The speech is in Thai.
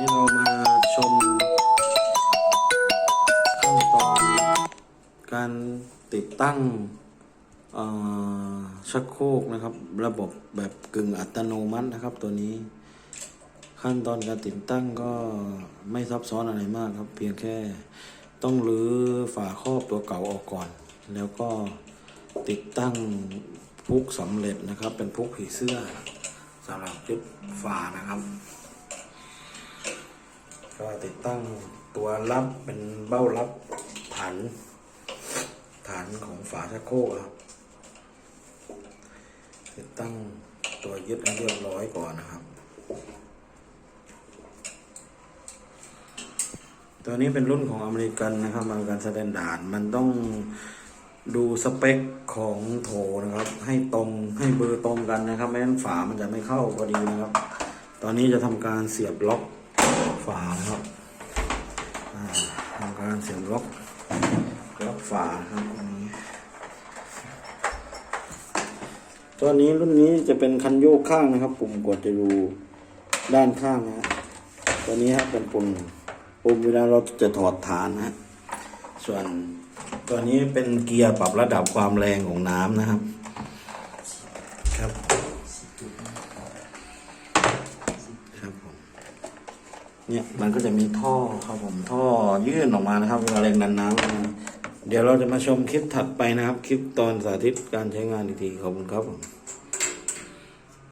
นี่เรามาชม ขั้นตอนการติดตั้งชักโครกนะครับ ระบบแบบกึ่งอัตโนมัตินะครับ ตัวนี้ ขั้นตอนการติดตั้งก็ไม่ซับซ้อนอะไรมากครับ เพียงแค่ต้องรื้อฝาครอบตัวเก่าออกก่อน แล้วก็ติดตั้งพุกสำเร็จนะครับ เป็นพุกผีเสื้อสำหรับยึดฝานะครับ ก็ติดตั้งตัวรับเป็นเบ้ารับฐาน ฐานของฝาชักโครกครับ ติดตั้งตัวยึดให้เรียบร้อยก่อนนะครับ ตัวนี้เป็นรุ่นของอเมริกันนะครับอเมริกันสแตนดาร์ดมันต้องดูสเปคของโถนะครับ ให้ตรงให้เบอร์ตรงกันนะครับ ไม่งั้นฝามันจะไม่เข้าพอดีนะครับ ตอนนี้จะทำการเสียบล็อก ฝานะครับทำการเสียบล็อกล็อกฝาครับอันนี้ตัวนี้รุ่นนี้จะเป็นคันโยกข้างนะครับ ปุ่มกดจะอยู่ด้านข้างนะฮะตัวนี้ครับเป็นปุ่มปุ่มเวลาเราจะถอดฐานนะฮะส่วนตัวนี้เป็นเกียร์ปรับระดับความแรงของน้ำนะครับ ครับ เนี่ยมันก็จะมีท่อครับผมท่อยื่นออกมานะครับเวลาแรงดันน้ำเดี๋ยวเราจะมาชมคลิปถัดไปนะครับ คลิปตอนสาธิตการใช้งานอีกทีขอบคุณครับผม